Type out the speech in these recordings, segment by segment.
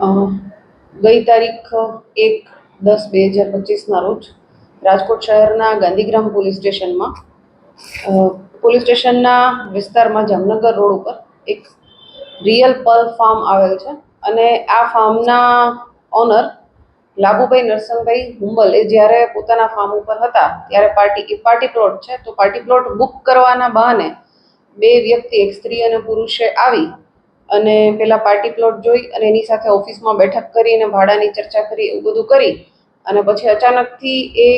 ગઈ તારીખ એક દસ બે હજાર પચીસના રોજ રાજકોટ શહેરના ગાંધીગ્રામ પોલીસ સ્ટેશનમાં પોલીસ સ્ટેશનના વિસ્તારમાં જામનગર રોડ ઉપર એક રિયલ પલ ફાર્મ આવેલ છે અને આ ફાર્મના ઓનર લાભુભાઈ નરસંગભાઈ હુંબલ એ જ્યારે પોતાના ફાર્મ ઉપર હતા ત્યારે પાર્ટી, એ પાર્ટી પ્લોટ છે તો પાર્ટી પ્લોટ બુક કરવાના બહાને બે વ્યક્તિ, એક સ્ત્રી અને પુરુષે આવી અને પેલા પાર્ટી પ્લોટ જોઈ અને એની સાથે ઓફિસમાં બેઠક કરી અને ભાડાની ચર્ચા કરી એવું બધું કરી. અને પછી અચાનકથી એ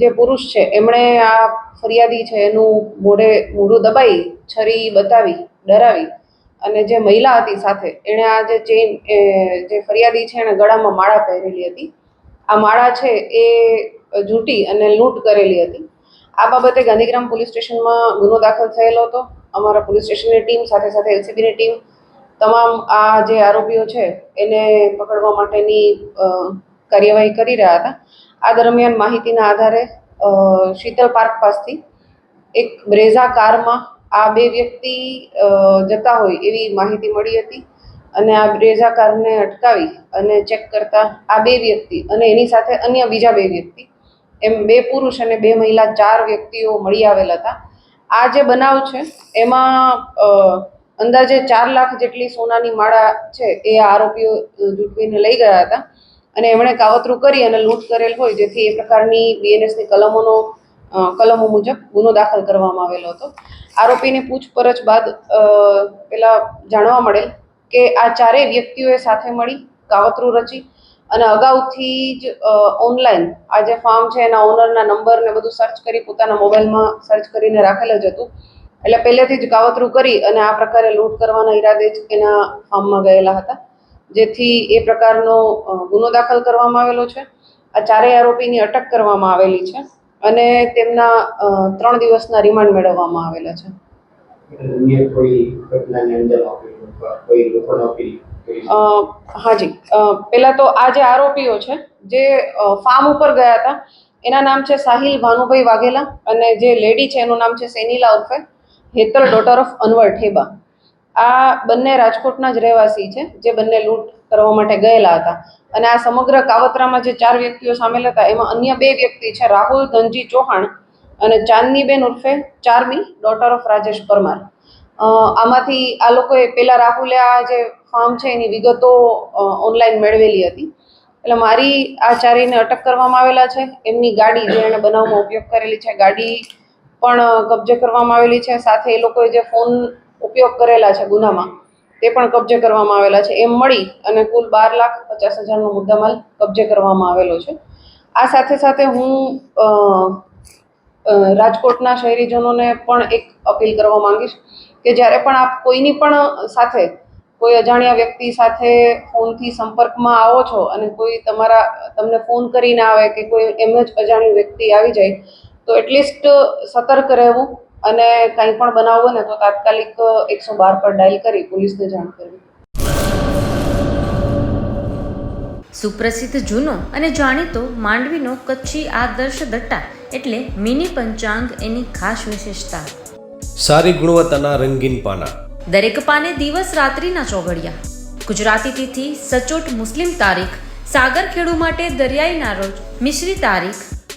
જે પુરુષ છે, એમણે આ ફરિયાદી છે, એનું મોઢે મોઢું દબાઈ, છરી બતાવી, ડરાવી. અને જે મહિલા હતી સાથે, એણે આ જે ચેઇન જે ફરિયાદી છે એણે ગળામાં માળા પહેરેલી હતી. આ માળા છે, એ જૂટી અને લૂંટ કરેલી હતી. આ બાબતે ગાંધીગ્રામ પોલીસ સ્ટેશનમાં ગુનો દાખલ થયેલો હતો. અમારા પોલીસ સ્ટેશનની ટીમ, સાથે સાથે એલસીબીની ટીમ તમામ આ જે આરોપીઓ છે, એને પકડવા માટેની કાર્યવાહી કરી રહ્યા હતા. આ દરમિયાન માહિતીના આધારે શીતલ પાર્ક પાસથી એક બ્રેઝા કારમાં આ બે વ્યક્તિ જતા હોય એવી માહિતી મળી હતી અને આ બ્રેઝા કારને અટકાવી અને ચેક કરતા આ બે વ્યક્તિ અને એની સાથે અન્ય બીજા બે વ્યક્તિ, એમ બે પુરુષ અને બે મહિલા ચાર વ્યક્તિઓ મળી આવેલા હતા. આ જે બનાવ છે, એમાં અંદાજે ચાર લાખ જેટલી સોનાની માળા છે એ આરોપીઓ જૂટવીને લઈ ગયા હતા. અને એમણે કાવતરું કરી અને લૂંટ કરેલ હોય, જેથી એ પ્રકારની બીએનએસની કલમોનો કલમો મુજબ ગુનો દાખલ કરવામાં આવેલો હતો. આરોપીની પૂછપરછ બાદ પેલા જાણવા મળેલ કે આ ચારેય વ્યક્તિઓએ સાથે મળી કાવતરું રચી અને અગાઉથી જ ઓનલાઈન આ જે ફાર્મ છે એના ઓનરના નંબર ને બધું સર્ચ કરી પોતાના મોબાઈલમાં સર્ચ કરીને રાખેલ જ હતું. એટલે પહેલેથી જ કાવતરું કરી અને આ પ્રકારે લૂંટ કરવાના ઈરાદે જ એના ફાર્મમાં ગયેલા હતા. જેથી એ પ્રકારનો ગુનો દાખલ કરવામાં આવેલો છે. આ ચારેય આરોપીની અટક કરવામાં આવેલી છે અને તેમના ત્રણ દિવસના રિમાન્ડ મેળવવામાં આવેલા છે. હાજી પહેલાં તો આ જે આરોપીઓ છે જે ફાર્મ ઉપર ગયા હતા એના નામ છે સાહિલ ભાનુભાઈ વાઘેલા અને જે લેડી છે એનું નામ છે સેનીલા ઉર્ફે. હેતલ ડોટર ઓફ અનવર ઠેબા આ બંને રાજકોટના જ રહેવાસી છે, જે બંને લૂંટ કરવા માટે ગયેલા હતા. અને આ સમગ્ર કાવતરામાં જે ચાર વ્યક્તિઓ સામેલ હતા, એમાં અન્ય બે વ્યક્તિ છે, રાહુલ ધનજી ચૌહાણ અને ચાંદનીબેન ઉર્ફે ચારમી ડોટર ઓફ રાજેશ પરમાર. આમાંથી આ લોકોએ પેલા રાહુલે આ જે ફાર્મ છે, એની વિગતો ઓનલાઈન મેળવેલી હતી. એટલે મારી આ ચારેયને અટક કરવામાં આવેલા છે. એમની ગાડી જે એણે બનાવમાં ઉપયોગ કરેલી છે, ગાડી પણ કબજે કરવામાં આવેલી છે. સાથે એ લોકોએ જે ફોન ઉપયોગ કરેલા છે ગુનામાં, તે પણ કબજે કરવામાં આવેલા છે. એમ મળી અને કુલ બાર લાખ પચાસ હજારનો મુદ્દામાલ કબજે કરવામાં આવેલો છે. આ સાથે સાથે હું રાજકોટના શહેરીજનોને પણ એક અપીલ કરવા માંગીશ કે જ્યારે પણ આપ કોઈની પણ સાથે, કોઈ અજાણ્યા વ્યક્તિ સાથે ફોનથી સંપર્કમાં આવો છો અને કોઈ તમારા, તમને ફોન કરીને આવે કે કોઈ એમ જ અજાણ્યું વ્યક્તિ આવી જાય તો એટલીસ્ટ સતર્ક રહેવું અને કંઈ પણ બનાવવું ને તો તાત્કાલિક એકસો બાર પર ડાયલ કરી પોલીસને જાણ કરવી. સુપ્રસિદ્ધ જૂનો અને જાણીતો માંડવીનો કચ્છી આદર્શ દટ્ટા એટલે મિની પંચાંગ એની ખાસ વિશેષતા. સારી ગુણવત્તાના રંગીન પાના. દરેક પાને દિવસ રાત્રિના ચોઘડિયા. ગુજરાતી તિથિ સચોટ મુસ્લિમ તારીખ સાગર ખેડુ માટે દરિયાઈના રોજ મિશ્રી તારીખ